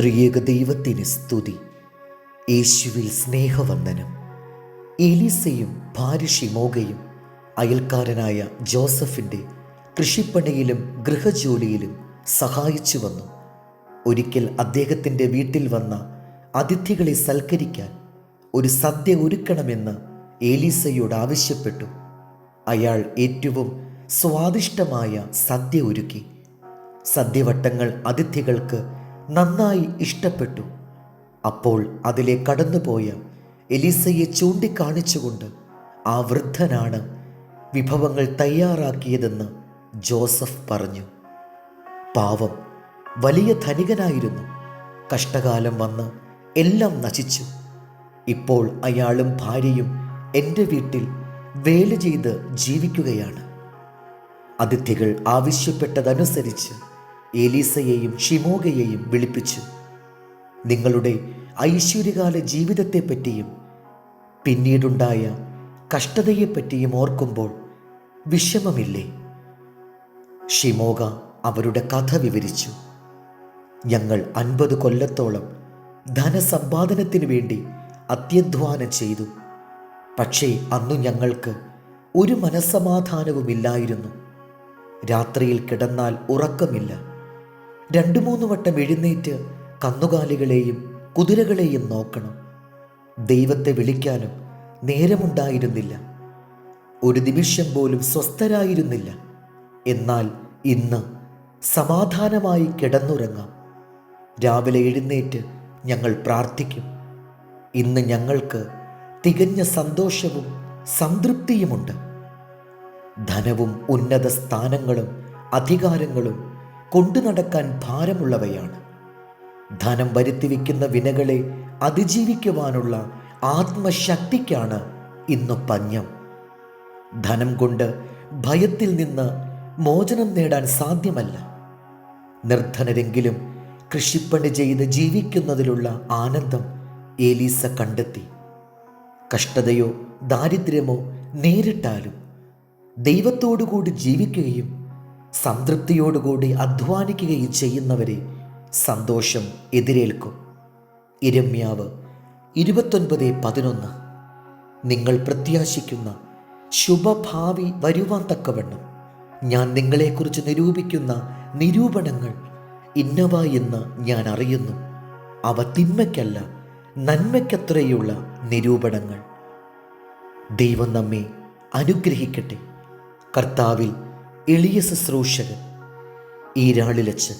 ത്രിയേക ദൈവത്തിന് സ്തുതി. യേശുവിൽ സ്നേഹവന്ദനം. എലീസയും ഭാര്യ ഷിമോഗയും അയൽക്കാരനായ ജോസഫിന്റെ കൃഷിപ്പണിയിലും ഗൃഹജോലിയിലും സഹായിച്ചു വന്നു. ഒരിക്കൽ അദ്ദേഹത്തിന്റെ വീട്ടിൽ വന്ന അതിഥികളെ സൽക്കരിക്കാൻ ഒരു സദ്യ ഒരുക്കണമെന്ന് ഏലീസയോട് ആവശ്യപ്പെട്ടു. അയാൾ ഏറ്റവും സ്വാദിഷ്ടമായ സദ്യ ഒരുക്കി. സദ്യവട്ടങ്ങൾ അതിഥികൾക്ക് നന്നായി ഇഷ്ടപ്പെട്ടു. അപ്പോൾ അതിലെ കടന്നുപോയ എലിസയെ ചൂണ്ടിക്കാണിച്ചുകൊണ്ട് ആ വൃദ്ധനാണ് വിഭവങ്ങൾ തയ്യാറാക്കിയതെന്ന് ജോസഫ് പറഞ്ഞു. പാവം വലിയ ധനികനായിരുന്നു. കഷ്ടകാലം വന്ന് എല്ലാം നശിച്ചു. ഇപ്പോൾ അയാളും ഭാര്യയും എന്റെ വീട്ടിൽ വേല ചെയ്ത് ജീവിക്കുകയാണ്. അതിഥികൾ ആവശ്യപ്പെട്ടതനുസരിച്ച് ഏലീസയെയും ഷിമോഗയെയും വിളിപ്പിച്ചു. നിങ്ങളുടെ ഐശ്വര്യകാല ജീവിതത്തെപ്പറ്റിയും പിന്നീടുണ്ടായ കഷ്ടതയെപ്പറ്റിയും ഓർക്കുമ്പോൾ വിഷമമില്ലേ? ഷിമോഗ അവരുടെ കഥ വിവരിച്ചു. ഞങ്ങൾ അൻപത് കൊല്ലത്തോളം ധനസമ്പാദനത്തിന് വേണ്ടി അത്യധ്വാനം ചെയ്തു. പക്ഷേ അന്നു ഞങ്ങൾക്ക് ഒരു മനസ്സമാധാനവുമില്ലായിരുന്നു. രാത്രിയിൽ കിടന്നാൽ ഉറക്കമില്ല. രണ്ടു മൂന്ന് വട്ടം എഴുന്നേറ്റ് കന്നുകാലികളെയും കുതിരകളെയും നോക്കണം. ദൈവത്തെ വിളിക്കാനും നേരമുണ്ടായിരുന്നില്ല. ഒരു നിമിഷം പോലും സ്വസ്ഥരായിരുന്നില്ല. എന്നാൽ ഇന്ന് സമാധാനമായി കിടന്നുറങ്ങാം. രാവിലെ എഴുന്നേറ്റ് ഞങ്ങൾ പ്രാർത്ഥിക്കും. ഇന്ന് ഞങ്ങൾക്ക് തികഞ്ഞ സന്തോഷവും സംതൃപ്തിയുമുണ്ട്. ധനവും ഉന്നത സ്ഥാനങ്ങളും അധികാരങ്ങളും കൊണ്ടു നടക്കാൻ ഭാരമുള്ളവയാണ്. ധനം വരുത്തിവെക്കുന്ന വിനകളെ അതിജീവിക്കുവാനുള്ള ആത്മശക്തിക്കാണ് ഇന്ന് പഞ്ഞം. ധനം കൊണ്ട് ഭയത്തിൽ നിന്ന് മോചനം നേടാൻ സാധ്യമല്ല. നിർധനരെങ്കിലും കൃഷിപ്പണി ചെയ്ത് ജീവിക്കുന്നതിലുള്ള ആനന്ദം ഏലീസ കണ്ടെത്തി. കഷ്ടതയോ ദാരിദ്ര്യമോ നേരിട്ടാലും ദൈവത്തോടുകൂടി ജീവിക്കുകയും സംതൃപ്തിയോടുകൂടി അധ്വാനിക്കുകയും ചെയ്യുന്നവരെ സന്തോഷം എതിരേൽക്കും. ഇരമ്യാവ് ഇരുപത്തൊൻപത് പതിനൊന്ന്. നിങ്ങൾ പ്രത്യാശിക്കുന്ന ശുഭഭാവി വരുവാൻ തക്കവണ്ണം ഞാൻ നിങ്ങളെക്കുറിച്ച് നിരൂപിക്കുന്ന നിരൂപണങ്ങൾ ഇന്നവ എന്ന് ഞാൻ അറിയുന്നു. അവ തിന്മയ്ക്കല്ല നന്മയ്ക്കത്രയുള്ള നിരൂപണങ്ങൾ. ദൈവം നമ്മെ അനുഗ്രഹിക്കട്ടെ. കർത്താവിൽ എളിയ ശുശ്രൂഷകൻ ഈരാളിലച്ചൻ